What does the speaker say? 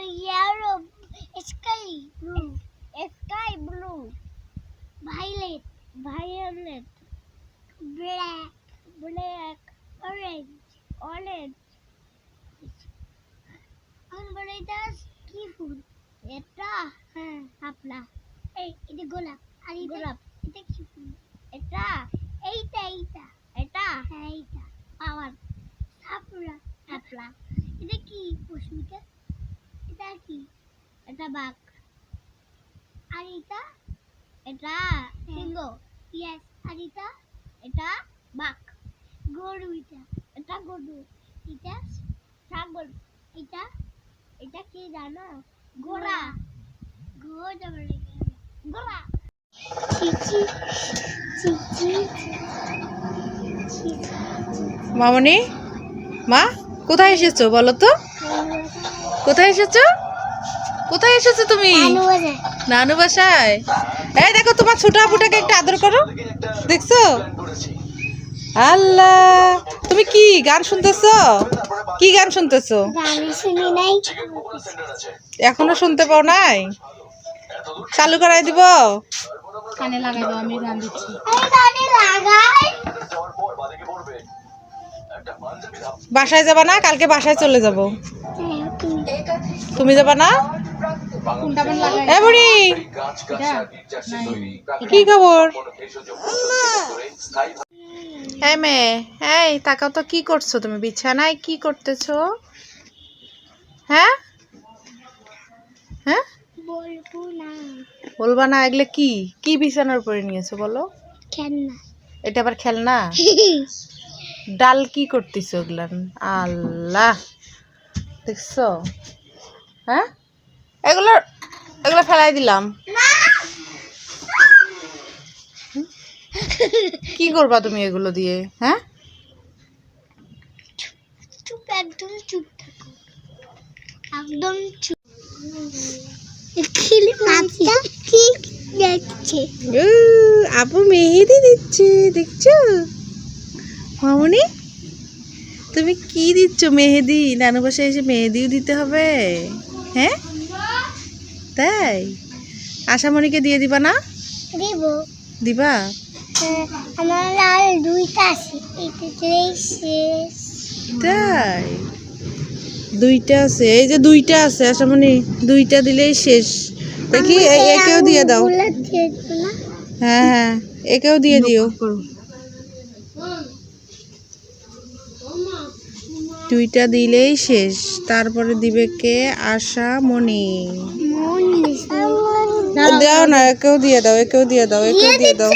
yellow, sky blue, sky blue, violet, violet, black, black, orange, orange. এখন বলে এটা কি ফুল? এটা হ্যাঁ শাপলা এই এটা গোলাপ। আর গোলাপ। এটা কি ফুল? এটা এইটা এইটা। এটা? হ্যাঁ এইটা। পাওয়ার। শাপলা শাপলা এটা কি? পুষ্পিকা কি? এটা বাঘ। আর এটা? এটা সিংহ। ইয়েস আর এটা? এটা বাঘ। গরু এটা। এটা গরু। এটা ছাগল। এটা? এটা কি জানো? ঘোড়া। ঘোড়া। বলে ঘোড়া চিচি চিচি মামনি মা কোথায় এসেছ বলো তো? কোথায় এসেছ? কোথায় এসেছ তুমি? নানু বাসায়? এই দেখো তোমার ছোট আপুটাকে একটা আদর করো। দেখছ? আল্লাহ তুমি কি গান শুনতেছো? কি গান শুনতেছো? গান এখনও শুনতে পাও নাই? চালু করাই দিব। কানে লাগাই দাও আমি গান দিচ্ছি। কানে লাগাই। বাসায় যাবা না? কালকে বাসায় চলে যাব। তুমি যাবা না? এ কি খবর? হ্যাঁ মেয়ে এই তাকাও তো কি করছ তুমি? বিছানায় কি করতেছো? হ্যাঁ? হ্যাঁ? বলবা না এগুলো কি? কি বিছানার উপরে নিয়েছো বলো? এটা আবার খেলনা? ডাল কি করতেছো ওগুলান আল্লাহ! দেখছ? হ্যাঁ? এগুলো এগুলো ফেলাই দিলাম। কি করবা তুমি এগুলো দিয়ে হ্যাঁ? চুপ একদম চুপ থাকো। একদম চুপ। কি দেখছে উ, আপু মেহেদি দিচ্ছে দেখছ? মামনি তুমি কি দিচ্ছ মেহেদি? নানু বাসায় এসে মেহেদিও দিতে হবে। হ্যাঁ? তাই? আশামণিকে দিয়ে দিবা না? দেব। দিবা? আমার আর দুইটা আছে তাই? দুইটা আছে এই যে দুইটা আছে আশামণি দুইটা দিলেই শেষ। দেখি একেও দিয়ে দাও। হ্যাঁ হ্যাঁ একেও দিয়ে দিও। দুইটা দিলেই শেষ। তারপরে দিবে কে? আশা মন দাও না একেও দিয়ে দাও একেও দিয়ে দাও একেও দিয়ে দাও।